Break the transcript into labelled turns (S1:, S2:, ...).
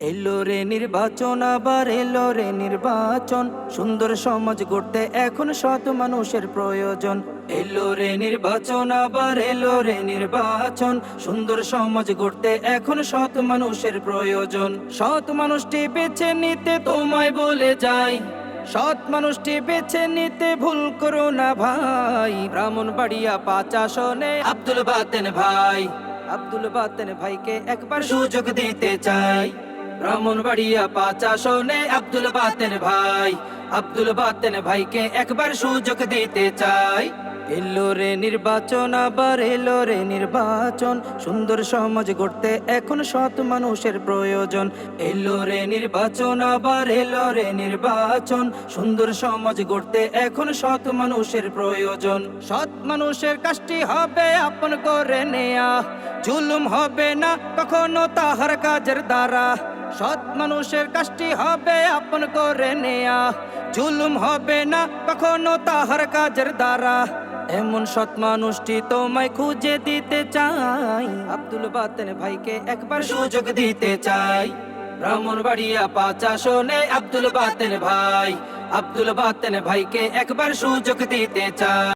S1: এলো রে নির্বাচন, আবার এলো রে নির্বাচন। সুন্দর সমাজ গড়তে এখন সৎ মানুষের প্রয়োজন। এলো রে নির্বাচন, আবার এলো রে নির্বাচন। সুন্দর সমাজ গড়তে এখন সৎ মানুষের প্রয়োজন। সৎ মানুষটি বেছে নিতে তোমায় বলে যাই। সৎ মানুষটি বেছে নিতে ভুল করো না ভাই। ব্রাহ্মণ বাড়িয়া পাঁচ আসনে আব্দুল বাতেন ভাই। আব্দুল বাতেন ভাইকে একবার সুযোগ দিতে চাই। ব্রাহ্মণ বাড়িয়া পাঁচ আসনে আব্দুল বাতেন ভাই। আব্দুল বাতেন ভাইকে একবার সুযোগ দিতে চাই। এলো রে নির্বাচন, আবার এলো রে নির্বাচন। সুন্দর সমাজ গড়তে এখন সৎ মানুষের প্রয়োজন। এলো রে নির্বাচন, আবার এলো রে নির্বাচন। সুন্দর সমাজ গড়তে এখন সৎ মানুষের প্রয়োজন। সৎ মানুষের কাজটি হবে আপন করে নেয়া। জুলুম হবে না কখনো তাহার কাজের দ্বারা। সৎ মানুষের কাজটি হবে আপন করে নেয়া। জুলুম হবে না কখনো তাহার কাজের দ্বারা। এমন সৎ মানুষটি তোমায় খুঁজে দিতে চাই। আব্দুল বাতেন ভাইকে একবার সুযোগ দিতে চাই। ব্রাহ্মণ বাড়িয়া পাচা শোনে আব্দুল বাতেন ভাই। আব্দুল বাতেন ভাইকে একবার সুযোগ দিতে চাই।